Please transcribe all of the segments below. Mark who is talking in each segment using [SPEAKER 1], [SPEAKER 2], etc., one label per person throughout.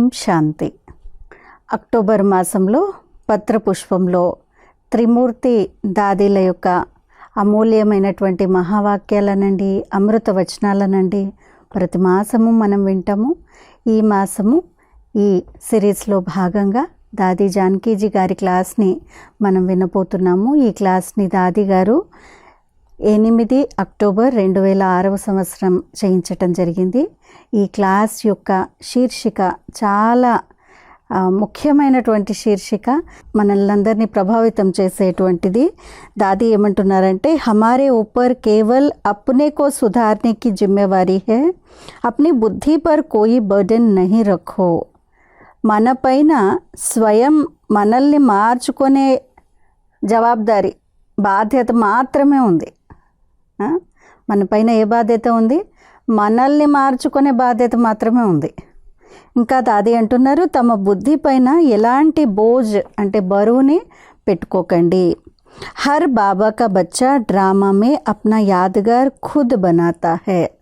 [SPEAKER 1] ఓం శాంతి. October మాసంలో పత్రపుష్పంలో త్రిమూర్తి దాదీల యొక్క అమూల్యమైనటువంటి మహావాక్యాలనండి అమృత వచనాలనండి. ప్రతి మాసము మనం వింటాము. ఈ మాసము ఈ సిరీస్లో భాగంగా దాది జానకీజీ గారి క్లాస్ని మనం వినపోతున్నాము ఈ క్లాస్ని దాది గారు ఎనిమిది అక్టోబర్ రెండు వేల ఆరవ సంవత్సరం చేయించటం జరిగింది ఈ క్లాస్ యొక్క శీర్షిక చాలా ఆ, ముఖ్యమైనటువంటి శీర్షిక మనల్నందరినీ ప్రభావితం చేసేటువంటిది దాది ఏమంటున్నారంటే హమారే ऊपर केवल अपने को सुधारने की जिम्मेवारी है अपनी बुद्धि पर कोई बर्डन नहीं रखो మన పైన స్వయం మనల్ని మార్చుకునే జవాబుదారీ బాధ్యత మాత్రమే ఉంది ఆ? మన పైన ఏ బాధ్యత ఉంది? మనల్ని మార్చుకునే బాధ్యత మాత్రమే ఉంది. ఇంకా దాది అంటున్నారు తమ బుద్ధి పైన ఎలాంటి బోజ్ అంటే బరువుని పెట్టుకోకండి. హర్ బాబా కా బచ్చా డ్రామా మే అప్నా యాదగార్ ఖుద్ బనాతా హే.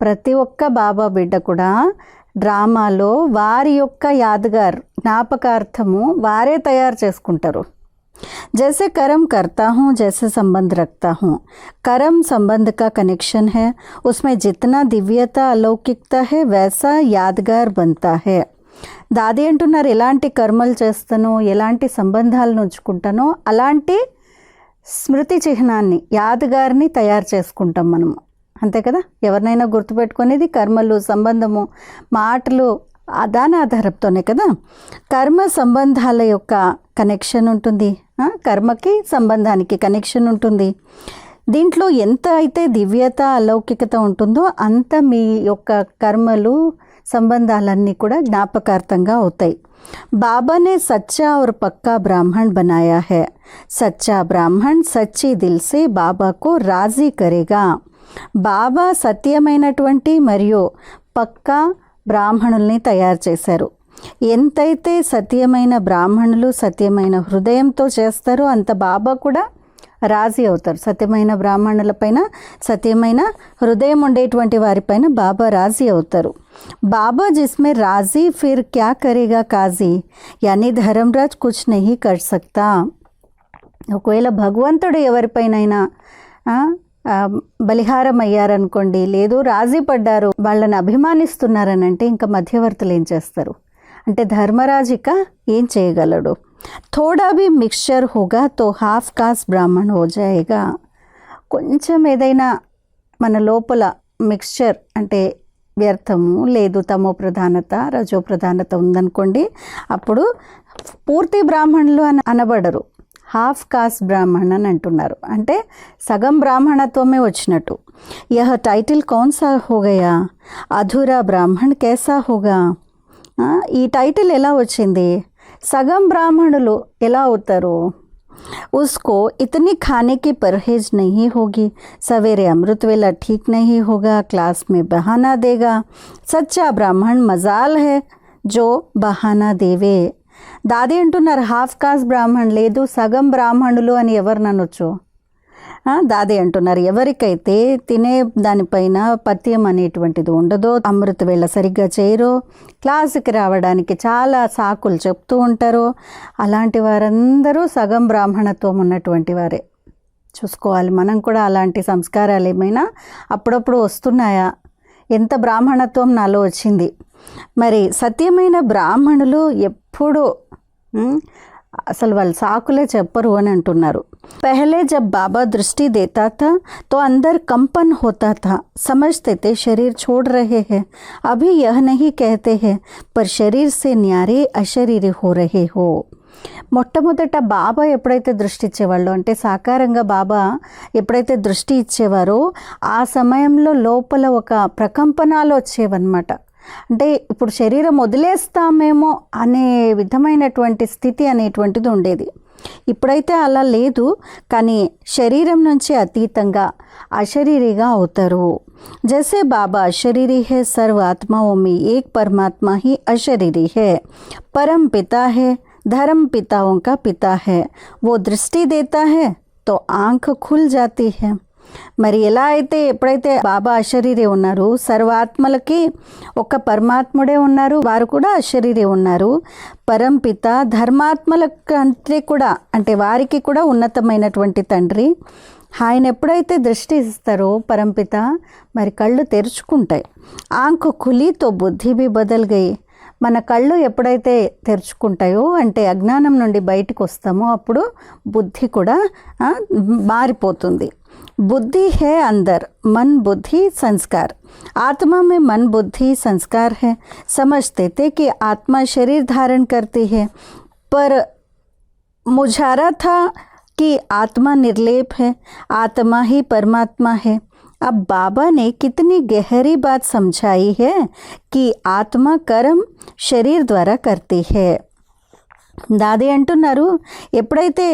[SPEAKER 1] ప్రతి ఒక్క బాబా బిడ్డ కూడా డ్రామాలో వారి యొక్క యాదగార్ జ్ఞాపకార్థము వారే తయారు చేసుకుంటారు. जैसे कर्म करता हूँ जैसे संबंध रखता हूँ कर्म संबंध का कनेक्शन है उसमें जितना दिव्यता अलौकिकता है वैसा यादगार बनता है దాది అంటున్నారు ఎలాంటి కర్మలు చేస్తానో ఎలాంటి సంబంధాలను ఉంచుకుంటానో అలాంటి స్మృతి చిహ్నాన్ని యాదగారిని తయారు చేసుకుంటాం మనము అంతే కదా ఎవరినైనా గుర్తుపెట్టుకునేది కర్మలు సంబంధము మాటలు ఆ దాని ఆధారంతోనే కదా కర్మ సంబంధాల యొక్క కనెక్షన్ ఉంటుంది ఆ, కర్మకి సంబంధానికి కనెక్షన్ ఉంటుంది దీంట్లో ఎంత అయితే దివ్యత అలౌకికత ఉంటుందో అంత మీ యొక్క కర్మలు సంబంధాలన్నీ కూడా జ్ఞాపకార్థంగా అవుతాయి बाबा ने सच्चा और पक्का ब्राह्मण बनाया है सच्चा ब्राह्मण सच्ची दिल से बाबा को राजी करेगा బాబా సత్యమైనటువంటి మరియు పక్కా బ్రాహ్మణుల్ని తయారు చేశారు. ఎంతైతే సత్యమైన బ్రాహ్మణులు సత్యమైన హృదయంతో చేస్తారో అంత బాబా కూడా రాజీ అవుతారు. సత్యమైన బ్రాహ్మణులపైన సత్యమైన హృదయం ఉండేటువంటి వారిపైన బాబా రాజీ అవుతారు. బాబా జిస్మే రాజీ ఫిర్ క్యా కరేగా కాజీ? యానీ ధర్మరాజ్ కుచ్ నహి కర్ సక్తా? ఒకవేళ భగవంతుడు ఎవరిపైనైనా బలిహారం అయ్యారనుకోండి లేదు రాజీ పడ్డారు వాళ్ళని అభిమానిస్తున్నారనంటే ఇంకా మధ్యవర్తులు ఏం చేస్తారు? అంటే ధర్మరాజిక ఏం చేయగలడు? థోడా మిక్చర్ మిక్స్చర్ హోగా తో హాఫ్ కాస్ట్ బ్రాహ్మణ్ హోజాయిగా కొంచెం ఏదైనా మన లోపల మిక్స్చర్ అంటే వ్యర్థము లేదు తమో ప్రధానత రజో ప్రధానత ఉందనుకోండి అప్పుడు పూర్తి బ్రాహ్మణులు అని అనబడరు. హాఫ్ కాస్ట్ బ్రాహ్మణ్ అని అంటున్నారు అంటే సగం బ్రాహ్మణత్వమే వచ్చినట్టు యహ టైటిల్ కౌన్ సా హోగయా అధూరా బ్రాహ్మణ్ కేసా హోగా ఆ, ఈ టైటిల్ ఎలా వచ్చింది సగం బ్రాహ్మణులు ఎలా అవుతారు उसको इतनी खाने की परहेज नहीं होगी सवेरे अमृत वेला ठीक नहीं होगा क्लास में बहाना देगा सच्चा ब्राह्मण मजाल है जो బహానా దేవే దాది అంటున్నారు హాఫ్ కాస్ట్ బ్రాహ్మణ్ లేదు సగం బ్రాహ్మణులు అని ఎవరు అనొచ్చు అంటున్నారు ఎవరికైతే తినే దానిపైన పథ్యం అనేటువంటిది ఉండదో అమృత వేళ సరిగ్గా చేయరో క్లాసుకి రావడానికి చాలా సాకులు చెప్తూ ఉంటారో అలాంటి వారందరూ సగం బ్రాహ్మణత్వం ఉన్నటువంటి వారే. చూసుకోవాలి మనం కూడా అలాంటి సంస్కారాలు ఏమైనా అప్పుడప్పుడు వస్తున్నాయా? ఎంత బ్రాహ్మణత్వం నాలో వచ్చింది మరి సత్యమైన బ్రాహ్మణులు ఎప్పుడూ ఉమ్, అసలు వాళ్ళు సాకులే చెప్పరు అని అంటున్నారు पहले जब बाबा दृष्टि देता था तो अंदर कंपन होता था समझते थे शरीर छोड़ रहे हैं अभी यह नहीं कहते हैं पर शरीर से न्यारे अशरीरी हो रहे हो మొట్టమొదట బాబా ఎప్పుడైతే దృష్టి ఇచ్చేవాళ్ళు అంటే సాకారంగా బాబా ఎప్పుడైతే దృష్టి ఇచ్చేవారో ఆ సమయంలో లోపల ఒక ప్రకంపనాలు వచ్చేవన్నమాట. అంటే ఇప్పుడు శరీరం వదిలేస్తామేమో అనే విధమైనటువంటి స్థితి అనేటువంటిది ఉండేది. ఇప్పుడైతే అలా లేదు కానీ శరీరం నుంచి అతీతంగా అశరీరిగా అవుతారు. జసే బాబా అశరీరి హే సర్వ ఆత్మాఓమి ఏక్ పరమాత్మ హి అశరీరి హే పరం పితా హే धर्म पिताओं का पिता है वो दृष्टि देता है तो आंख खुल जाती है మరి ఎలా అయితే ఎప్పుడైతే బాబా అశరీరే ఉన్నారు సర్వాత్మలకి ఒక పరమాత్ముడే ఉన్నారు వారు కూడా అశరీరే ఉన్నారు పరంపిత ధర్మాత్మల కంటే కూడా అంటే వారికి కూడా ఉన్నతమైనటువంటి తండ్రి ఆయన ఎప్పుడైతే దృష్టి ఇస్తారో పరంపిత మరి కళ్ళు తెరుచుకుంటాయి ఆంకు ఖులీతో బుద్ధి బి బదల్ గయి మన కళ్ళు ఎప్పుడైతే తెరుచుకుంటాయో అంటే అజ్ఞానం నుండి బయటికి వస్తామో అప్పుడు బుద్ధి కూడా ఆ, మారిపోతుంది बुद्धि है अंदर मन बुद्धि संस्कार आत्मा में मन बुद्धि संस्कार है समझते थे कि आत्मा शरीर धारण करती है पर मुझारा था कि आत्मा निर्लेप है आत्मा ही परमात्मा है अब बाबा ने कितनी गहरी बात समझाई है कि आत्मा कर्म शरीर द्वारा करती है దాది అంటున్నారు ఎప్పుడైతే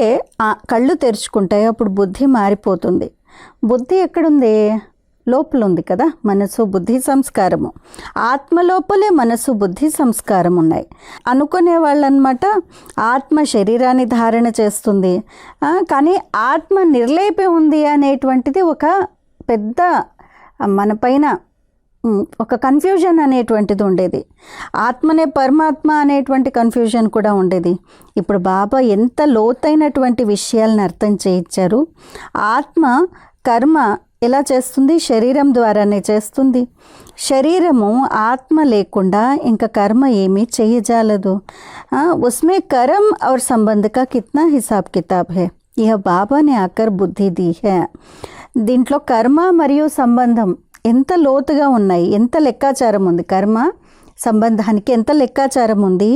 [SPEAKER 1] ఆ కళ్ళు తెరుచుకుంటాయో అప్పుడు బుద్ధి మారిపోతుంది బుద్ధి ఎక్కడుంది లోపల ఉంది కదా మనసు బుద్ధి సంస్కారము ఆత్మ లోపలే మనసు బుద్ధి సంస్కారం ఉన్నాయి అనుకునే వాళ్ళు అనమాట ఆత్మ శరీరాన్ని ధారణ చేస్తుంది ఆ, కానీ ఆత్మ నిర్లేపే ఉంది అనేటువంటిది ఒక పెద్ద మన పైన ఒక కన్ఫ్యూజన్ అనేటువంటిది ఉండేది. ఆత్మనే పరమాత్మ అనేటువంటి కన్ఫ్యూజన్ కూడా ఉండేది. ఇప్పుడు బాబా ఎంత లోతైనటువంటి విషయాలను అర్థం చేయించారు. ఆత్మ కర్మ ఎలా చేస్తుంది? శరీరం ద్వారానే చేస్తుంది. శరీరము ఆత్మ లేకుండా ఇంకా కర్మ ఏమీ చేయజాలదు. ఉస్మే కరం ఔర్ సంబంధిక కిత్నా హిసాబ్ కితాబ్ హే. यह बाबा ने आकर బుద్ధి दी है దీంట్లో కర్మ మరియు సంబంధం ఎంత లోతుగా ఉన్నాయి ఎంత లెక్కాచారం ఉంది కర్మ సంబంధానికి ఎంత లెక్కాచారం ఉంది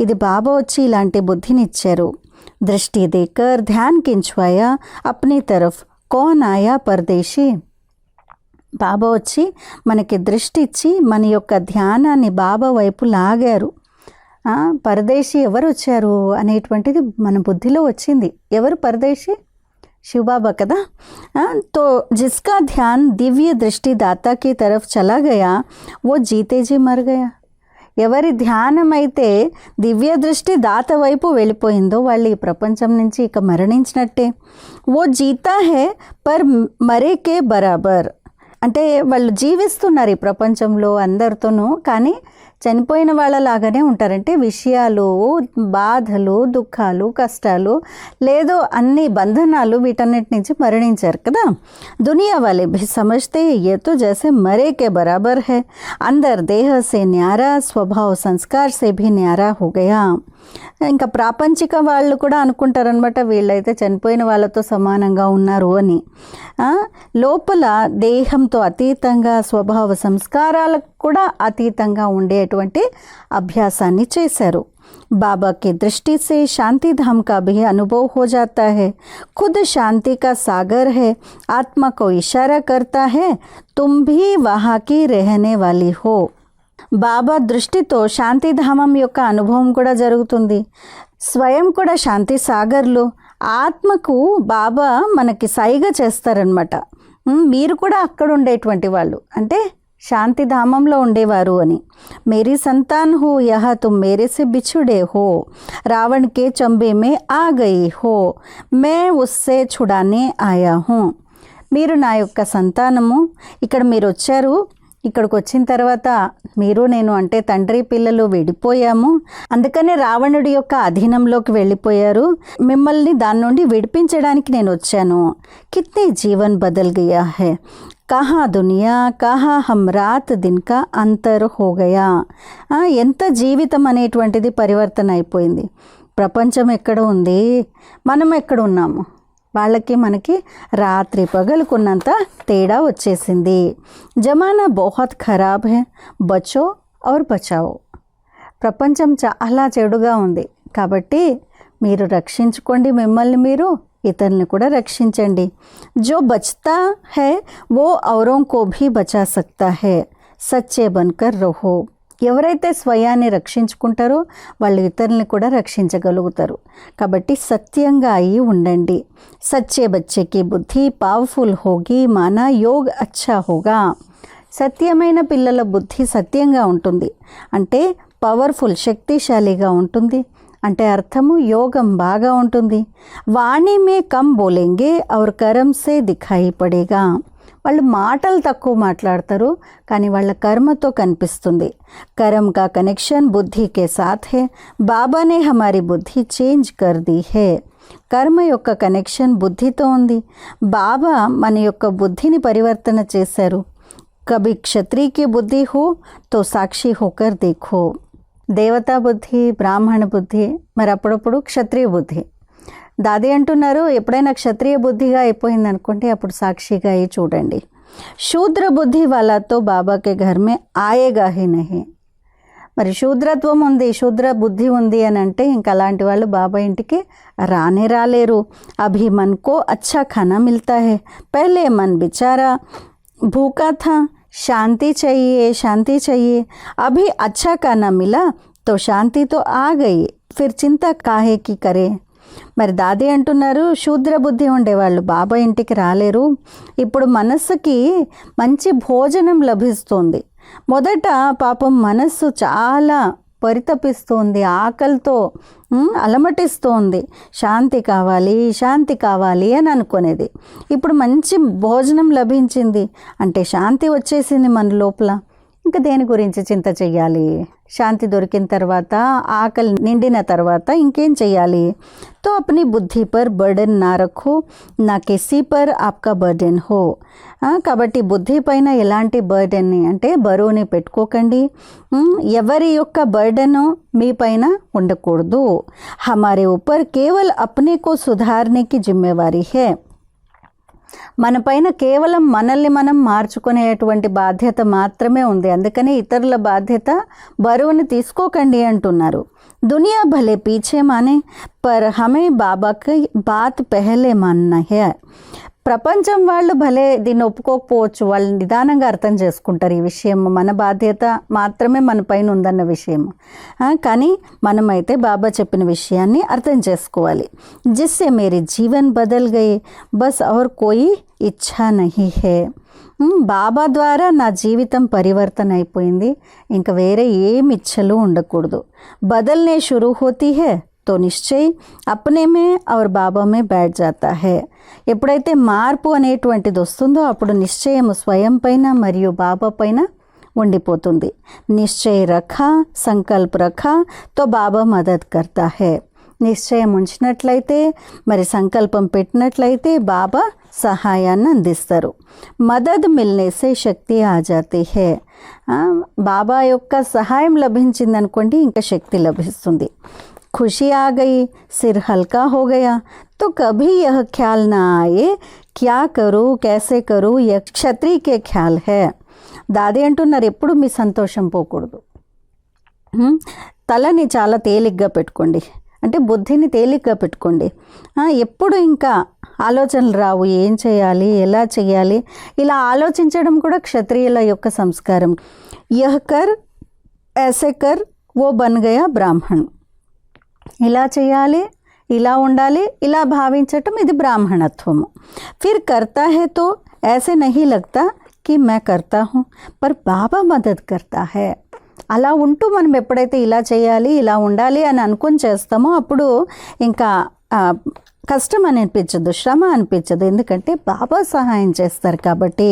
[SPEAKER 1] ఇది బాబా వచ్చి ఇలాంటి బుద్ధిని ఇచ్చారు దృష్టి దేకర్ ధ్యాన్ కించువాయా అప్నీ తరఫ్ కౌన్ ఆయా పరదేశీ బాబా వచ్చి మనకి దృష్టి ఇచ్చి మన యొక్క ధ్యానాన్ని బాబా వైపు లాగారు ఆ, పరదేశీ ఎవరు వచ్చారు అనేటువంటిది మన బుద్ధిలో వచ్చింది ఎవరు పరదేశీ शिवबाबा कदा हाँ, तो जिसका ध्यान दिव्य दृष्टि दाता की तरफ चला गया वो जीते जी मर गया ఎవరి ధ్యానం అయితే దివ్య దృష్టి దాత వైపు వెళ్ళిపోయిందో వాళ్ళు ఈ ప్రపంచం నుంచి ఇక మరణించినట్టే ఓ జీతా హే పర్ మరేకే బరాబర్ అంటే వాళ్ళు జీవిస్తున్నారు ఈ ప్రపంచంలో అందరితోనూ కానీ చనిపోయిన వాళ్ళలాగానే ఉంటారంటే విషయాలు బాధలు దుఃఖాలు కష్టాలు లేదో అన్ని బంధనాలు వీటన్నిటి నుంచి మరణించారు కదా. దునియా వాళ్ళే భీ సమజ్తే ఏతో జైసే మరే కే బరాబర్ హే. అందర్ దేహ సే న్యారా స్వభావ సంస్కార్ సే భీ న్యారా హో గయా. ఇంకా ప్రాపంచిక వాళ్ళు కూడా అనుకుంటారనమాట వీళ్ళైతే చనిపోయిన వాళ్ళతో సమానంగా ఉన్నారు అని. లోపల దేహంతో అతీతంగా స్వభావ సంస్కారాలకు కూడా అతీతంగా ఉండేటువంటి అభ్యాసాన్ని చేశారు बाबा की दृष्टि से शांति धाम का भी अनुभव हो जाता है खुद शांति का सागर है आत्मा को इशारा करता है तुम भी वहाँ की रहने वाली हो బాబా దృష్టితో శాంతిధామం యొక్క అనుభవం కూడా జరుగుతుంది స్వయం కూడా శాంతి సాగర్లు ఆత్మకు బాబా మనకి సైగ చేస్తారనమాట ఉమ్, మీరు కూడా అక్కడ ఉండేటువంటి వాళ్ళు అంటే శాంతిధామంలో ఉండేవారు అని. మేరీ సంతాన్ హో యహ తుమ్ మేరే సే బిచ్చుడే హో రావణ్ కే చంబే మే ఆ గయి హో మే ఉస్సే చుడానే ఆయా హో. మీరు నా యొక్క సంతానము. ఇక్కడ మీరు వచ్చారు. ఇక్కడికి వచ్చిన తర్వాత మీరు నేను అంటే తండ్రి పిల్లలు విడిపోయాము. అందుకనే రావణుడి యొక్క అధీనంలోకి వెళ్ళిపోయారు. మిమ్మల్ని దాని నుండి విడిపించడానికి నేను వచ్చాను. కిత్నే జీవన్ బదల్ గయా హే. కహా దునియా కహా హమ్ రాత్ దిన్కా అంతర్ హోగయా ఎంత జీవితం అనేటువంటిది పరివర్తన అయిపోయింది ప్రపంచం ఎక్కడ ఉంది మనం ఎక్కడ ఉన్నాము వాళ్ళకి మనకి రాత్రి పగలుకున్నంత తేడా వచ్చేసింది జమానా బహుత్ ఖరాబ్ హే బచో ఔర్ బచావో ప్రపంచం చాలా చెడుగా ఉంది కాబట్టి మీరు రక్షించుకోండి మిమ్మల్ని మీరు ఇతరులను కూడా రక్షించండి. జో బచతా హే ఓ ఔరోం కో భీ బచా సక్తా హే సచ్చే బన్కర్ రహో. ఎవరైతే స్వయాన్ని రక్షించుకుంటారో వాళ్ళు ఇతరులని కూడా రక్షించగలుగుతారు. కాబట్టి సత్యంగా అయి ఉండండి. సచ్చే బచ్చేకి బుద్ధి పవర్ఫుల్ హోగి మాన యోగ్ అచ్చా హోగా. సత్యమైన పిల్లల బుద్ధి సత్యంగా ఉంటుంది. అంటే పవర్ఫుల్ శక్తిశాలిగా ఉంటుంది. అంటే అర్థము యోగం బాగా ఉంటుంది. వాణి మే కమ్ బోలెంగే ఔర్ కరం సే దిఖాయి పడేగా. వాళ్ళు మాటలు తక్కువ మాట్లాడతారు కానీ వాళ్ళ కర్మతో కనిపిస్తుంది. కరం కా కనెక్షన్ బుద్ధి కే హే బాబానే హమారి బుద్ధి చేంజ్ కర్ दी కర్మ యొక్క కనెక్షన్ బుద్ధితో ఉంది. బాబా మన యొక్క బుద్ధిని పరివర్తన చేశారు. కభి క్షత్రియకి బుద్ధి హో తో సాక్షి హోకర్ దేఖో. దేవతా బుద్ధి బ్రాహ్మణ బుద్ధి మరి అప్పుడప్పుడు క్షత్రియ బుద్ధి. దాది అంటున్నారు ఎప్పుడైనా క్షత్రియ బుద్ధిగా అయిపోయింది అనుకుంటే అప్పుడు సాక్షిగా అయ్యి చూడండి. శూద్ర బుద్ధి వాళ్ళతో బాబాకే ఘర్మే ఆయేగా మరి శూద్రత్వం ఉంది శూద్ర బుద్ధి ఉంది అని అంటే ఇంకా అలాంటి వాళ్ళు బాబా ఇంటికి రానే రాలేరు. అభి మన్కో అచ్చా ఖానా మిల్తాహే మన్ బిచారా భూకాథా शांति चाहिए शांति चाहिए अभी अच्छा खाना मिला तो శాంతి तो आ गई फिर చింత కాహే కి కరే మరి దాది అంటున్నారు శూద్ర బుద్ధి ఉండేవాళ్ళు బాబా ఇంటికి రాలేరు ఇప్పుడు మనస్సుకి మంచి భోజనం లభిస్తుంది మొదట పాపం మనస్సు చాలా పరితపిస్తోంది ఆకలితో అలమటిస్తోంది. శాంతి కావాలి శాంతి కావాలి అని అనుకునేది. ఇప్పుడు మంచి భోజనం లభించింది. అంటే శాంతి వచ్చేసింది మన లోపల. ఇంకా దేని గురించి చింత చెయ్యాలి? శాంతి దొరికిన తర్వాత ఆకలి నిండిన తర్వాత ఇంకేం చెయ్యాలి तो अपनी बुद्धि पर बर्डन ना रखो ना किसी पर आपका బర్డెన్ హో ఆ, కాబట్టి బుద్ధి పైన ఎలాంటి బర్డెన్ని అంటే బరువుని పెట్టుకోకండి ఉమ్, ఎవరి యొక్క బర్డెన్ మీ పైన ఉండకూడదు హమారే ఊపర్ కేవల్ అప్నే కో సుధారనే కి జిమ్మేవారీ హే మన పైన కేవలం మనల్ని మనం మార్చుకునేటువంటి బాధ్యత మాత్రమే ఉంది. అందుకని ఇతరుల బాధ్యత బరువుని తీసుకోకండి అంటున్నారు. దునియా భలే పీచే మానే పర్ హమే బాబాకి బాత్ పెహలే మాన్న హే ప్రపంచం వాళ్ళు భలే దీన్ని ఒప్పుకోకపోవచ్చు వాళ్ళు నిదానంగా అర్థం చేసుకుంటారు. ఈ విషయం మన బాధ్యత మాత్రమే మన పైన ఉందన్న విషయం. కానీ మనమైతే బాబా చెప్పిన విషయాన్ని అర్థం చేసుకోవాలి. జిస్సే మేరీ జీవన్ బదల్ గయి బస్ ఔర్ కోయి ఇచ్చా నహీ హే. బాబా ద్వారా నా జీవితం పరివర్తన అయిపోయింది. ఇంకా వేరే ఏం ఇచ్చలు ఉండకూడదు. బదల్నే షురూ హోతీ హే తో నిశ్చయ్ అప్నే మే ఔర్ బాబా మే బ్యాట్ జాతా హే ఎప్పుడైతే మార్పు అనేటువంటిది వస్తుందో అప్పుడు నిశ్చయం స్వయం పైన మరియు బాబా పైన ఉండిపోతుంది నిశ్చయ రఖ సంకల్ప రఖ తో బాబా మదద్ కర్తా హే నిశ్చయం ఉంచినట్లయితే మరి సంకల్పం పెట్టినట్లయితే బాబా సహాయాన్ని అందిస్తారు మదద్ మిల్నేసే శక్తి ఆజాతి హే బాబా యొక్క సహాయం లభించిందనుకోండి ఇంకా శక్తి లభిస్తుంది खुशी आ गई सिर हल्का हो गया तो कभी यह ख्याल ना आए क्या करूँ कैसे करूँ यह क्षत्रिय के ख्याल है దాది అంటున్నారు ఎప్పుడు మీ సంతోషం పోకూడదు హ్మ్? తలని చాలా తేలిగ్గా పెట్టుకోండి అంటే బుద్ధిని తేలిగ్గా పెట్టుకోండి ఆ, ఎప్పుడు ఇంకా ఆలోచనలు రావు ఏం చేయాలి ఎలా చేయాలి ఇలా ఆలోచించడం కూడా క్షత్రియుల యొక్క సంస్కారం యహ్ కర్ ऐसे कर वो बन गया ब्राह्मण ఇలా చేయాలి ఇలా ఉండాలి ఇలా భావించటం ఇది బ్రాహ్మణత్వము ఫిర్ కర్తా హే తో ऐसे नहीं लगता कि मैं करता हूँ पर బాబా మదద్ కర్తా హే అలా ఉంటూ మనం ఎప్పుడైతే ఇలా చేయాలి ఇలా ఉండాలి అని అనుకుని చేస్తామో అప్పుడు ఇంకా ఆ, కష్టం అని అనిపించదు శ్రమ అనిపించదు ఎందుకంటే బాబా సహాయం చేస్తారు కాబట్టి.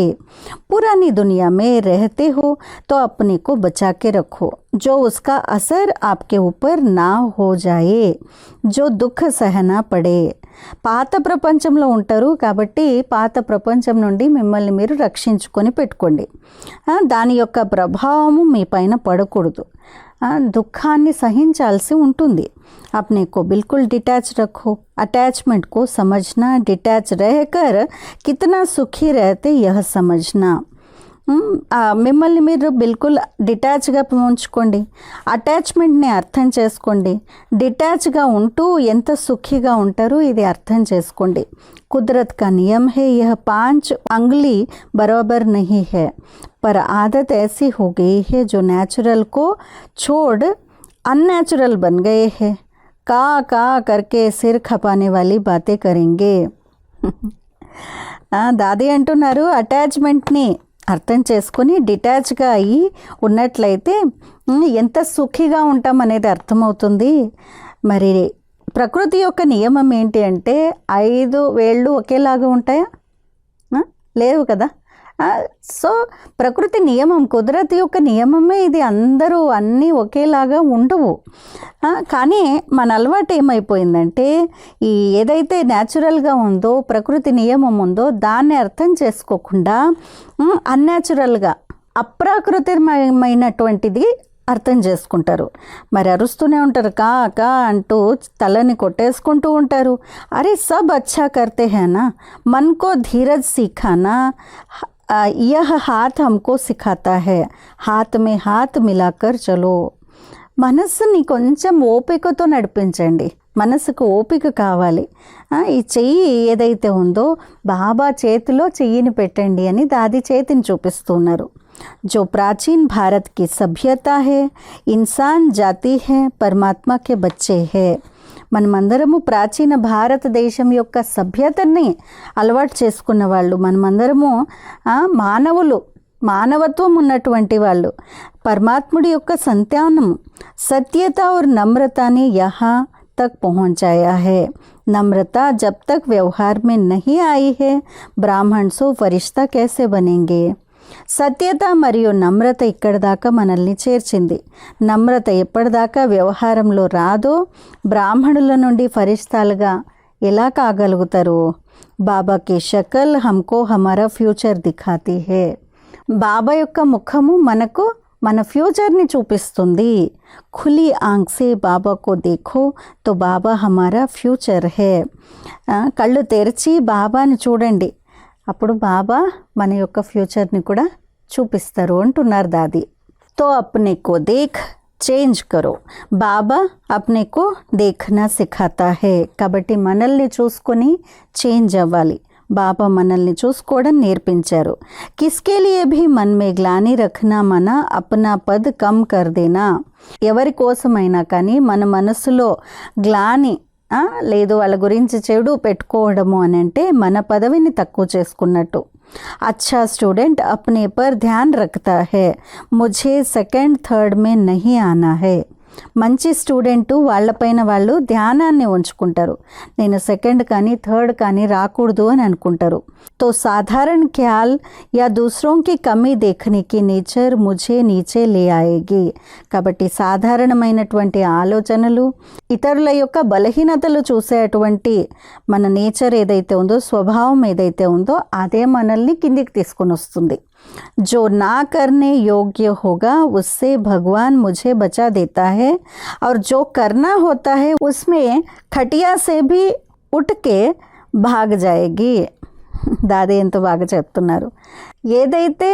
[SPEAKER 1] పురాని దునియా మే రహతే హో తో అప్నే కో బచాకే రఖో. జో ఉస్కా అసర్ ఆప్కే ऊपर నా हो जाए దుఃఖ సహనా పడే. పాత ప్రపంచంలో ఉంటారు కాబట్టి పాత ప్రపంచం నుండి మిమ్మల్ని మీరు రక్షించుకొని పెట్టుకోండి. దాని యొక్క ప్రభావము మీ పైన పడకూడదు. దుఃఖాన్ని సహించాల్సి ఉంటుంది. अपने को बिल्कुल डिटैच रखो। अटैचमेंट को समझना, डिटैच रहकर कितना सुखी रहते यह समझना। मिम्मल तो बिल्कुल डिटैच డిటాచ్గా अटैचमेंट अर्थम चुस्को చేసుకోండి उठू एंत सुखी उठर इधे अर्थम चुस्को कुदरत का नियम है, यह पाँच अंगली बराबर नहीं है। पर आदत ऐसी हो गई है, जो नेचुरल को छोड़ अननेचुरल बन गए हैं। का का करके सिर खपाने वाली बातें करेंगे ఆ, దాది అంటున్నారు అటాచ్మెంట్ని అర్థం చేసుకొని డిటాచ్గా అయ్యి ఉన్నట్లయితే ఉమ్, ఎంత సుఖిగా ఉంటాం అనేది అర్థమవుతుంది మరి ప్రకృతి యొక్క నియమం ఏంటి అంటే ఐదు వేళ్ళు ఒకేలాగా ఉంటాయా ఆ? లేవు కదా ఆ, సో ప్రకృతి నియమం కుదరతి యొక్క నియమమే ఇది. అందరూ అన్నీ ఒకేలాగా ఉండవు. కానీ మన అలవాటు ఏమైపోయిందంటే ఈ ఏదైతే న్యాచురల్గా ఉందో ప్రకృతి నియమం ఉందో దాన్ని అర్థం చేసుకోకుండా అన్యాచురల్గా అప్రాకృతిమైనటువంటిది అర్థం చేసుకుంటారు. మరి అరుస్తూనే ఉంటారు కా కా అంటూ తలని కొట్టేసుకుంటూ ఉంటారు. అరే సబ్ అచ్చా కర్తే హేనా మన్కో ధీరజ్ సీఖానా? ఆ, యహ హాత్ హమ్కో సిఖాతా హే హాత్ మే హాత్ మిలాకర్ చలో మనస్సుని కొంచెం ఓపికతో నడిపించండి మనసుకు ఓపిక కావాలి ఆ, ఈ చెయ్యి ఏదైతే ఉందో బాబా చేతిలో చెయ్యిని పెట్టండి అని దాది చేతిని చూపిస్తున్నారు जो प्राचीन भारत की सभ्यता है इंसान जाति है परमात्मा के बच्चे है మనమందరము ప్రాచీన భారతదేశం యొక్క సభ్యతని అలవాటు చేసుకున్న వాళ్ళు మనమందరము ఆ, మానవులు మానవత్వం ఉన్నటువంటి వాళ్ళు పరమాత్ముడి యొక్క సంతానం సత్యత और नम्रता ने यहाँ तक पहुँचाया है नम्रता जब तक व्यवहार में नहीं आई है ब्राह्मण सो फरिश्ता कैसे बनेंगे సత్యత మరియు నమ్రత ఇక్కడి దాకా మనల్ని చేర్చింది. నమ్రత ఎప్పటిదాకా వ్యవహారంలో రాదో బ్రాహ్మణుల నుండి ఫరిస్తాలుగా ఎలా కాగలుగుతారు? బాబాకి షకల్ హమ్కో హమారా ఫ్యూచర్ దిఖాతి హే. బాబా యొక్క ముఖము మనకు మన ఫ్యూచర్ని చూపిస్తుంది. ఖులి ఆంక్ సే బాబాకో దేఖో తో బాబా హమారా ఫ్యూచర్ హే. కళ్ళు తెరిచి బాబాని చూడండి. అప్పుడు బాబా మన యొక్క ఫ్యూచర్ని కూడా చూపిస్తారు అంటున్నారు దాది. తో అప్నే కో దేఖ్ చేంజ్ కరో. బాబా అప్నే కో దేఖనా సిఖాతా హే. కాబట్టి మనల్ని చూసుకొని చేంజ్ అవ్వాలి. బాబా మనల్ని చూసుకోవడం నేర్పించారు. కిస్కే లియే భీ గ్లాని రఖనా మన అప్నా పద్ కమ్ కర్దేనా ఎవరి కోసమైనా కానీ మన మనసులో గ్లాని లేదు వాళ్ళ గురించి చెడు పెట్టుకోవడము అని అంటే మన పదవిని తక్కువ చేసుకున్నట్టు अच्छा स्टूडेंट अपने पर ध्यान रखता है मुझे సెకండ్ థర్డ్ మే నహీ ఆనా హే మంచి స్టూడెంట్ వాళ్ళపైన వాళ్ళు ధ్యానాన్ని ఉంచుకుంటారు. నేను సెకండ్ కానీ థర్డ్ కానీ రాకూడదు అని అనుకుంటారు. తో సాధారణ ఖ్యాల్ యా दूसरों की కమీ నేచర్ ముజే నీచే లే ఆయేగి. కాబట్టి సాధారణమైనటువంటి ఆలోచనలు ఇతరుల యొక్క బలహీనతలు చూసేటువంటి మన నేచర్ ఏదైతే ఉందో స్వభావం ఏదైతే ఉందో అదే మనల్ని కిందికి తీసుకొని వస్తుంది. जो ना करने योग्य होगा उससे भगवान मुझे बचा देता है और जो करना होता है उसमें खटिया से भी उठ के भाग जाएगी దాది ఎంతో బాగా చెప్తున్నారు ఏదైతే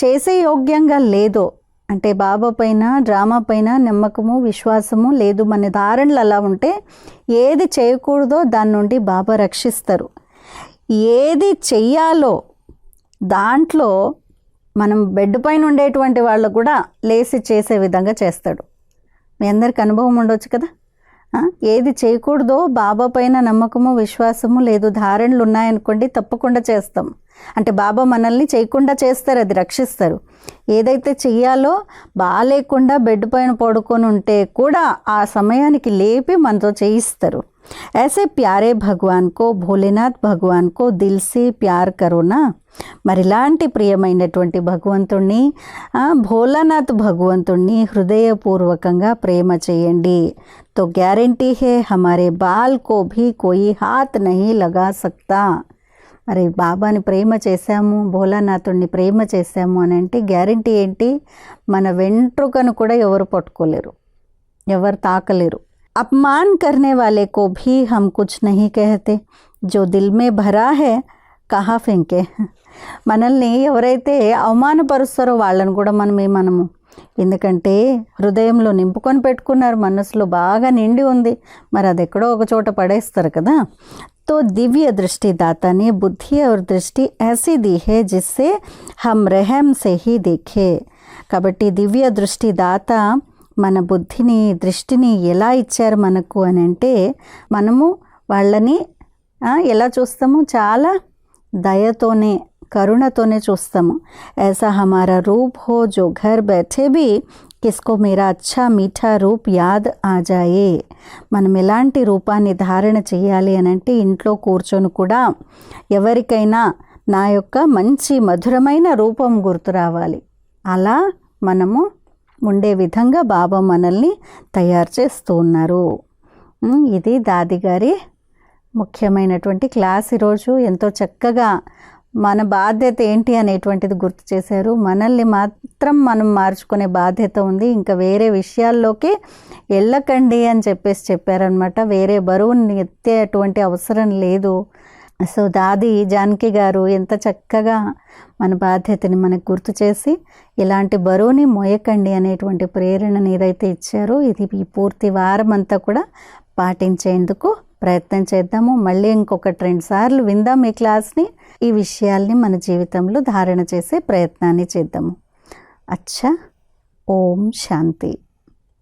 [SPEAKER 1] చేసే యోగ్యంగా లేదో అంటే బాబా పైన డ్రామా పైన నమ్మకము విశ్వాసము లేదు మన ధారణలు అలా ఉంటే ఏది చేయకూడదో దాని నుండి బాబా రక్షిస్తారు ఏది చెయ్యాలో దాంట్లో మనం బెడ్ పైన ఉండేటువంటి వాళ్ళు కూడా లేసి చేసే విధంగా చేస్తాడు. మీ అందరికి అనుభవం ఉండొచ్చు కదా? ఏది చేయకూడదో బాబా పైన నమ్మకము విశ్వాసము లేదు ధారణలు ఉన్నాయనుకోండి తప్పకుండా చేస్తాం. అంటే బాబా మనల్ని చేయకుండా చేస్తారు అది రక్షిస్తారు. ఏదైతే చెయ్యాలో బాగాలేకుండా బెడ్ పైన పడుకొని ఉంటే కూడా ఆ సమయానికి లేపి మనతో చేయిస్తారు. ऐसे ప్యారే को दिल से प्यार ప్యార్ కరోనా మరిలాంటి ప్రియమైనటువంటి భగవంతుణ్ణి భోలానాథ్ భగవంతుణ్ణి హృదయపూర్వకంగా ప్రేమ చేయండి. తో గ్యారంటీ హే హమారే బాల్ కో భీ కోయి హాత్ నహీ లగా సక్తా. మరి బాబాని ప్రేమ చేశాము భోలానాథుణ్ణి ప్రేమ చేశాము అని అంటే గ్యారంటీ ఏంటి? మన వెంట్రుకను కూడా ఎవరు పట్టుకోలేరు ఎవరు తాకలేరు. अपमान करने वाले को भी हम कुछ नहीं कहते जो दिल में भरा है కహా ఫెంకే మనల్ని ఎవరైతే అవమానపరుస్తారో వాళ్ళని కూడా మనం ఏమనము ఎందుకంటే హృదయంలో నింపుకొని పెట్టుకున్నారు మనసులో బాగా నిండి ఉంది మరి అది ఎక్కడో ఒక చోట పడేస్తారు కదా तो दिव्य दृष्टि दाता ने बुद्धि और दृष्टि ऐसी दी है जिससे हम रहम से ही देखे కాబట్టి దివ్య దృష్టి దాత మన బుద్ధిని దృష్టిని ఎలా ఇచ్చారు మనకు అని అంటే మనము వాళ్ళని ఆ, ఎలా చూస్తాము చాలా దయతోనే కరుణతోనే చూస్తాము ऐसा हमारा रूप हो जो घर बैठे भी కిస్కో మేరా అచ్చా మీఠా రూప్ యాద్ ఆ జాయే మనం ఎలాంటి రూపాన్ని ధారణ చేయాలి అని అంటే ఇంట్లో కూర్చొని కూడా ఎవరికైనా నా యొక్క మంచి మధురమైన రూపం గుర్తు రావాలి అలా మనము ఉండే విధంగా బాబా మనల్ని తయారు చేస్తూ ఉన్నారు. ఇది దాది గారి ముఖ్యమైనటువంటి క్లాస్. ఈరోజు ఎంతో చక్కగా మన బాధ్యత ఏంటి అనేటువంటిది గుర్తు చేశారు. మనల్ని మాత్రం మనం మార్చుకునే బాధ్యత ఉంది. ఇంకా వేరే విషయాల్లోకి వెళ్ళకండి అని చెప్పేసి చెప్పారనమాట వేరే బరువుని ఎత్తేటువంటి అవసరం లేదు. సో దాది జానకి గారు ఎంత చక్కగా మన బాధ్యతని మనకు గుర్తు చేసి ఇలాంటి బరువుని మోయకండి అనేటువంటి ప్రేరణను ఏదైతే ఇచ్చారో ఇది ఈ పూర్తి వారం అంతా కూడా పాటించేందుకు ప్రయత్నం చేద్దాము. మళ్ళీ ఇంకొకటి రెండు సార్లు విందాం ఈ క్లాస్ని. ఈ విషయాల్ని మన జీవితంలో ధారణ చేసే ప్రయత్నాన్ని చేద్దాము. అచ్చా ఓం శాంతి.